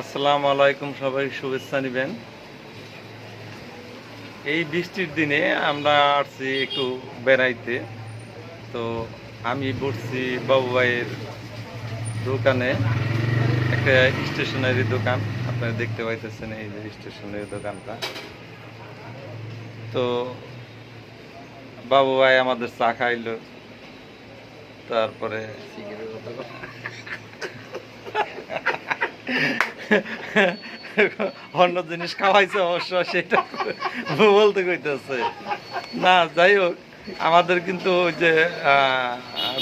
আসসালামু আলাইকুম, সবাই শুভেচ্ছা নেবেন। এই বৃষ্টির দিনে আমরা আসছি একটু বেড়াইতে। তো আমি বসছি বাবু ভাইয়ের দোকানে, একটা স্টেশনারি দোকান। আপনারা দেখতে পাইতেছেন এই যে স্টেশনারি দোকানটা। তো বাবু ভাই আমাদের চা খাইলো। তারপরে অন্য জিনিস খাওয়াইছে অবশ্য সেটা বলতে কইতেছে। না যাই হোক আমাদের কিন্তু ওই যে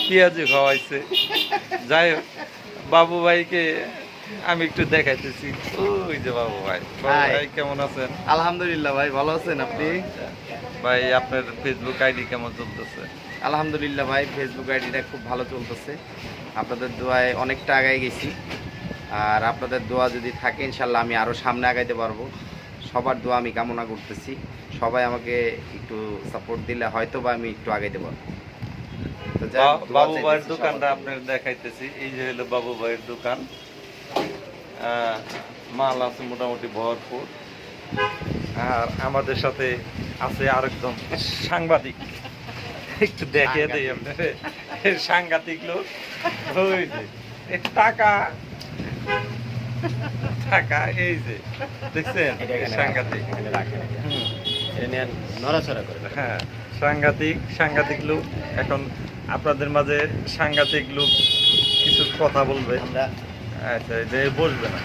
পেঁয়াজি খাওয়াইছে। যাই হোক বাবু ভাইকে আমি একটু দেখাইতেছি। ওই যে বাবু ভাই ভাই কেমন আছেন? আলহামদুলিল্লাহ ভাই ভালো আছেন আপনি? ভাই আপনার ফেসবুক আইডি কেমন চলতেছে? আলহামদুলিল্লাহ ভাই ফেসবুক আইডিটা খুব ভালো চলতেছে। আপনাদের দোয়ায় অনেকটা আগায় গেছি। আর আপনাদের দোয়া যদি থাকে ইনশাল্লাহ আমি আরও সামনে আগাইতে পারব। সবার দোয়া আমি কামনা করতেছি। সবাই আমাকে একটু সাপোর্ট দিলে হয়তো বা আমি একটু আগাইতে পারব। বাবু ভাইয়ের দোকানটা আপনার দেখাইতেছি। এই যে হলো বাবু ভাইয়ের দোকান। মাল আছে মোটামুটি ভরপুর। আর আমাদের সাথে আছে আরেকজন সাংবাদিক। একটু দেখে দেই আপনার। সাংঘাতিক লোক। ওই যে টাকা টাকা এই যে দেখছেন? সাংঘাতিক। নড়াচড়া করে হ্যাঁ সাংঘাতিক সাংঘাতিক লোক এখন আপনাদের মাঝে সাংঘাতিক লোক কিছু কথা বলবে। আচ্ছা এই যে বসবে না।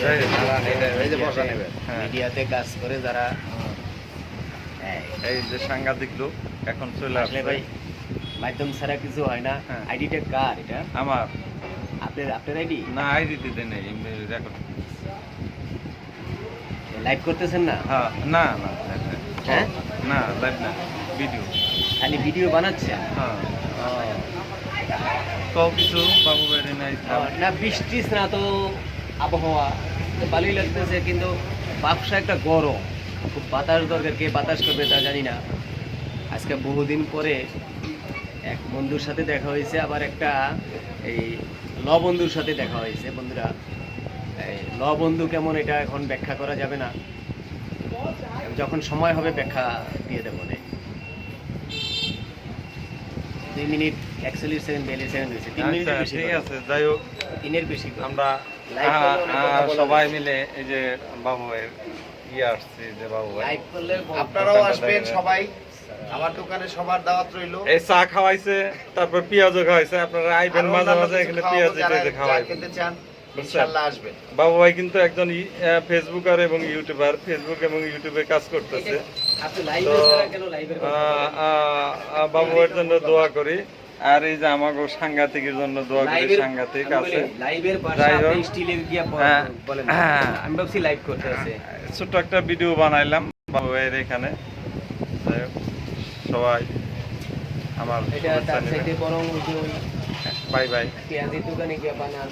যাই হোক, এই যে বসা নেবে। হ্যাঁ। মিডিয়াতে কাজ করে যারা এই, যে সাংঘাতিক লোক এখন চলে আসলে আসলে ভাই মাধ্যম ছাড়া কিছু হয় না। হ্যাঁ। আইডিটা কার এটা? আমার। আপনার আপনার আইডি না আইডি দিতে নেই রেকর্ড লাইভ করতেছেন না? হ্যাঁ না না হ্যাঁ? না লাইভ না ভিডিও খালি ভিডিও বানাচ্ছেন হ্যাঁ। তো কিছু বাবু বেড়ে নাই না বৃষ্টি না তো আবহাওয়া ভালোই লাগতেছে কিন্তু ব্যবসা একটা গরম। খুব বাতাস দরকার কে বাতাস করবে তা জানি না। আজকে বহুদিন পরে এক বন্ধুর সাথে দেখা হয়েছে আবার একটা এই ল বন্ধুর সাথে দেখা হয়েছে। বন্ধুরা এই ল বন্ধু কেমন এটা এখন ব্যাখ্যা করা যাবে না। যখন সময় হবে ব্যাখ্যা দিয়ে দেবো দুই মিনিট একচল্লিশ সেকেন্ড বিয়াল্লিশ সেকেন্ড হয়েছে। তিন মিনিটের আচ্ছা ঠিক আছে যাই হোক। তিনের বেশি আমরা Live আহ, করলে অনেক কথা আহ, বলা সবাই মিলে এই যে বাবু ভাইয়ের ইয়ে আসছে যে বাবু ভাই আপনারাও আসবেন সবাই। আমার দোকানে সবার দাওয়াত রইল। এই চা খাওয়াইছে তারপর পেঁয়াজও খাওয়াইছে আপনারা আইবেন মাঝে মাঝে এখানে পেঁয়াজ দিতে খেতে চান ইনশাআল্লাহ আসবেন। বাবু ভাই কিন্তু একজন ফেসবুকার এবং ইউটিউবার ফেসবুক এবং ইউটিউবে কাজ করতেছে। তো বাবু ভাইয়ের জন্য দোয়া করি। আর এই যে আমাকে সাংঘাতিকের জন্য দোয়া করি সাংঘাতিক আছে। লাইভের স্টিলের হ্যাঁ। বলেন। হ্যাঁ। আমি ভাবছি লাইভ করতে আছে। ছোট্ট একটা ভিডিও বানাইলাম বাবু ভাইয়ের এখানে। যাই হোক, সবাই আমার এটা তার সাইডে বরং ওই যে ওই বাই বাই। পেঁয়াজের দোকানে গিয়া বানান।